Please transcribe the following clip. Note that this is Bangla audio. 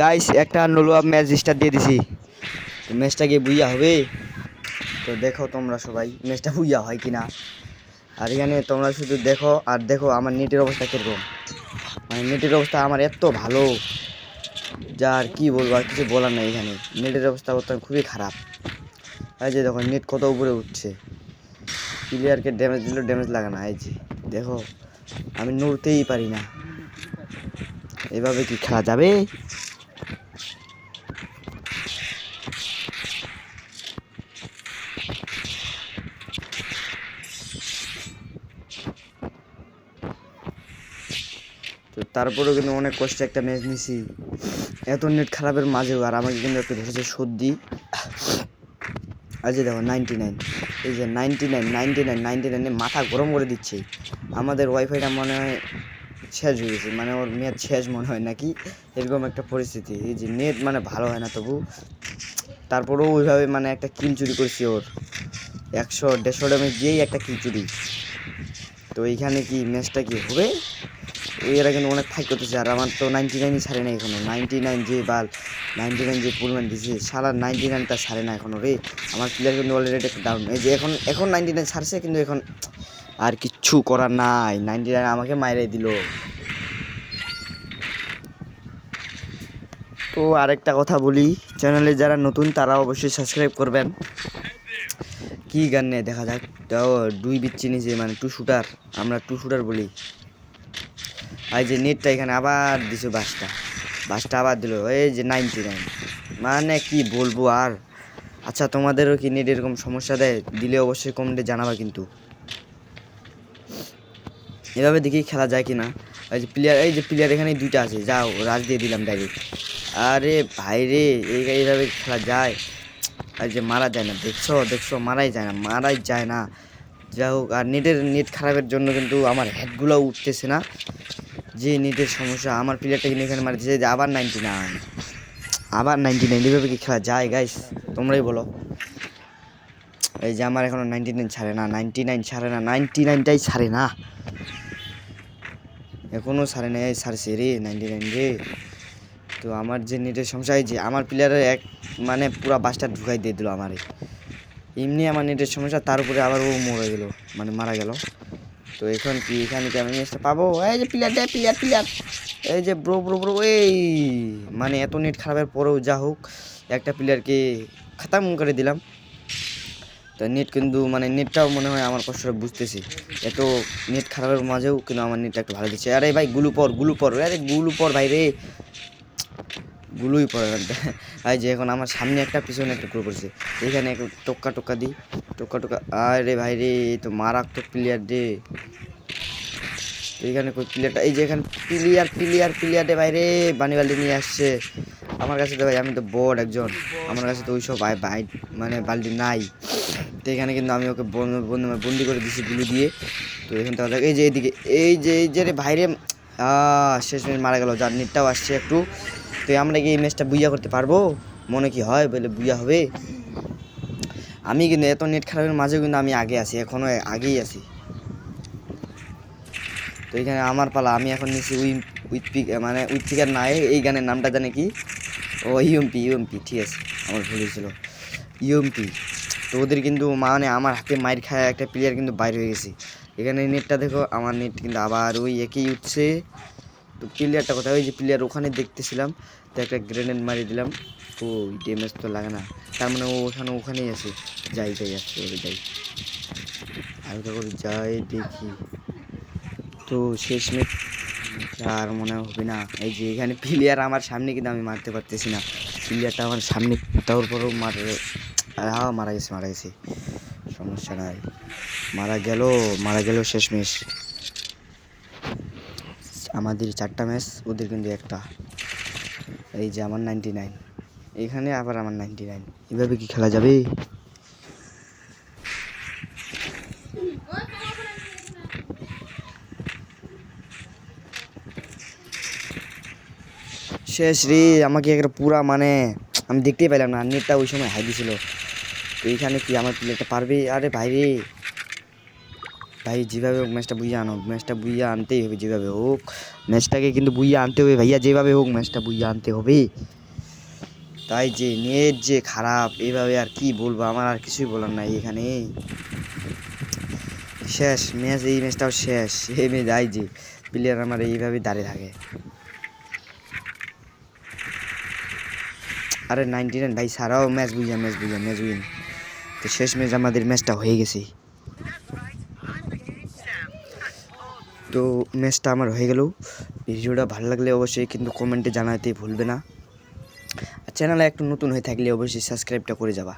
গাইস একটা নলু আপ ম্যাচ স্টার্ট দিয়ে দিছি। ম্যাচটা গিয়ে বুইয়া হবে। তো দেখো তোমরা সবাই ম্যাচটা বুইয়া হয় কিনা। আর এখানে তোমরা শুধু দেখো আর দেখো আমার নেটের অবস্থা কীরকম। মানে নেটের অবস্থা আমার এত ভালো, যা আর কি বলব, আর কিছু বলার নেই এখানে। নেটের অবস্থা বর্তমানে খুবই খারাপ। এই যে দেখো নেট কত উপরে উঠছে। প্লেয়ারকে ড্যামেজ দিলেও ড্যামেজ লাগে না। এই যে দেখো, আমি নড়তেই পারি না। এভাবে কি খেলা যাবে? তো তারপরেও কিন্তু অনেক কষ্টে একটা ম্যাচ নিছি। এত নেট খারাপের মাঝেও আর আমাকে কিন্তু একটু ধরেছে সর্দি আজ দেখো নাইনটি নাইন এই যে ninety nine ninety nine ninety নাইনে মাথা গরম করে দিচ্ছে। আমাদের ওয়াইফাইটা মনে হয় শেষ হয়ে গেছে মানে ওর মেয়াদ শেষ মনে হয় নাকি? এরকম একটা পরিস্থিতি, এই যে নেট মানে ভালো হয় না তবু। তারপরেও ওইভাবে মানে একটা কিল চুরি করছি ওর। একশো, দেড়শো ড্যামেজ দিয়েই একটা কিল চুরি। তো এইখানে কি ম্যাচটা কি হবে? এরা কিন্তু অনেক ফাইট করতেছে, আর আমার তো নাইনটি নাইনই ছাড়ে না এখনও। নাইনটি নাইন যে বাল নাইনটি নাইন যে পুলম্যান দিছে, সারা নাইনটি নাইনটা ছাড়ে না এখনও রে। আমার প্লেয়ার কিন্তু অলরেডি একটা ডাউন এই যে এখন এখন নাইনটি নাইন ছাড়ছে, কিন্তু এখন আর কিচ্ছু করার নাই। নাইনটি নাইন আমাকে মাইরে দিল। তো আরেকটা কথা বলি, চ্যানেলে যারা নতুন তারা অবশ্যই সাবস্ক্রাইব করবেন। কি গান নিয়ে দেখা যাক? তাও দুই বিচ্ছি নিচে মানে টু শুটার, আমরা টু শুটার বলি। আর যে নেটটা এখানে আবার দিছে বাসটা। বাসটা আবার দিল, এই যে নাইনটি নাইন। মানে কি বলব আর? আচ্ছা তোমাদেরও কি নেট এরকম সমস্যা দেয়? দিলে অবশ্যই কমেন্টে জানাবা কিন্তু। এভাবে দেখি খেলা যায় কিনা। এই যে প্লেয়ার এই যে প্লেয়ার এখানে দুইটা আছে। যাও, রাজ দিয়ে দিলাম ডাইরেক্ট আরে ভাই রে এইভাবে খেলা যায়? আর যে মারা যায় না। দেখছ দেখছ, মারাই যায় না, মারাই যায় না। যাই হোক, আর নেটের, নেট খারাপের জন্য কিন্তু আমার হেডগুলো উঠতেছে না। যে নেটের সমস্যা, আমার প্লেয়ারটা কিন্তু এখানে মারতেছে। যে আবার নাইনটি নাইন আবার নাইনটি নাইন এভাবে কি খেলা যায় গাইস তোমরাই বলো। এই যে আমার এখনও নাইনটি নাইন ছাড়ে না নাইনটি নাইন ছাড়ে না নাইনটি নাইনটাই ছাড়ে না। এখনও ছাড়ে না এই ছাড়ছে রে, নাইনটি নাইন রে। তো আমার যে নেটের সমস্যা যে আমার প্লেয়ারের এক মানে পুরা বাসটা ঢুকাই দিয়ে দিল আমারে। এমনি আমার নেটের সমস্যা, তার উপরে আবার ও মরে গেল মানে মারা গেল। তো এখন কি, এখানে কি আমি ম্যাচটা পাবো? এই যে প্লেয়ার দেয় প্লেয়ার প্লেয়ার এই যে ব্রো ব্রো ব্রো এই মানে এত নেট খারাপের পরেও যা হোক, একটা প্লেয়ারকে খাতাম করে দিলাম। তো নেট কিন্তু মানে নেটটাও মনে হয় আমার কষ্টটা বুঝতেছি। এত নেট খারাপের মাঝেও কিন্তু আমার নেটটা একটু ভালো দিচ্ছে। আরে ভাই, গুলু পর গুলু পর, আরে গুলু পর ভাই রে। গুলুই পড়ে এই যে এখন আমার সামনে একটা, পিছনে একটা গ্রুপ করছে। এখানে একটু টোক্কা টোক্কা দিই, টোক্কা টোক্কা, আরে ভাই রে তো মারাত্মক প্লেয়ার রে। কই প্লেয়ারটা এই যে এখানে প্লেয়ার প্লেয়ার প্লেয়ার রে ভাই রে বানি বাল্টি নিয়ে আসছে। আমার কাছে তো ভাই, আমি তো বড় একজন। আমার কাছে তো ওই সব ভাই মানে বালতি নাই। তো এখানে কিন্তু আমি ওকে বন্দি করে দিছি গুলো দিয়ে। তো এখান থেকে এই যে এইদিকে এই যে এই যে রে ভাই রে শেষ মারা গেল, যার নেটটাও আসছে একটু। তো আমরা কি এই ম্যাচটা বুইয়া করতে পারব? মনে কি হয় বলে বুইয়া হবে? আমি কিন্তু এত নেট খারাপের মাঝেও কিন্তু আমি আগে আছি এখনও আগেই আছি। তো এখানে আমার পালা, আমি এখন নিচ্ছি উইন উইথ পিক মানে উইথ পিকার নাই, এই গানের নামটা জানে কি? ও, ইউএমপি ইউএমপি, ঠিক আছে, আমার ভুল হয়েছিল। ইউএমপি, তো ওদের কিন্তু মানে আমার হাতে মাইর খায় একটা প্লেয়ার কিন্তু বাইরে হয়ে গেছে। এখানে নেটটা দেখো, আমার নেট কিন্তু আবার ওই একই উঠছে। তো প্লেয়ারটা কোথায়? ওই যে প্লেয়ার ওখানে দেখতেছিলাম, তো একটা গ্রেনেড মারি দিলাম। ও ড্যামেজ তো লাগে না। তার মানে ও ওখানে, ওখানেই আছে। যাই যাই আসতে হবে যাই। হালকা করে যাই, দেখি। তো শেষ মেট আর মনে হবে না। এই যে এখানে প্লেয়ার আমার সামনে কিন্তু আমি মারতে পারতেছি না। প্লেয়ারটা আমার সামনে তারপরেও মার হ্যাঁ মারা গেছে মারা গেছে। সমস্যা নাই। মারা গেল মারা গেল শেষ মেশ আমাদের চারটা ম্যাচ, ওদের কিন্তু একটা। এই যে আমার নাইনটি নাইন এখানে আবার আমার নাইনটি নাইন এভাবে কি খেলা যাবে? শেষ রে, আমাকে একটা পুরা মানে আমি দেখতেই পেলাম না, নেটটা ওই সময় হাই দিছিল। তো এইখানে কি আমার প্লেয়ারটা পারবে? আরে ভাই রে। ভাই, যেভাবে হোক ম্যাচটা বুঝিয়ে আনো ম্যাচটা বুঝিয়ে আনতেই হবে যেভাবে হোক। ম্যাচটাকে কিন্তু বুঝিয়ে আনতে হবে ভাইয়া, যেভাবে হোক ম্যাচটা বুঝিয়ে আনতে হবে। তাই যে নেট যে খারাপ, এভাবে আর কি বলব, আমার আর কিছুই বলার নাই এখানে। শেষ ম্যাচ এই ম্যাচটাও শেষ। এই ম্যাচ যাই যে প্লেয়ার আমার এইভাবে দাঁড়িয়ে থাকে। আরে নাইনটি নাইন, ভাই সারাও ম্যাচ বুঝা ম্যাচ বুঝা ম্যাচ উইন তো শেষ ম্যাচ আমাদের ম্যাচটা হয়ে গেছে। তো ম্যাচটা আমার হয়ে গেল। ভিডিওটা ভালো লাগলে অবশ্যই কিন্তু কমেন্টে জানাতে ভুলবে না। আর চ্যানেলে একটু নতুন হয়ে থাকলে অবশ্যই সাবস্ক্রাইবটা করে যাবা।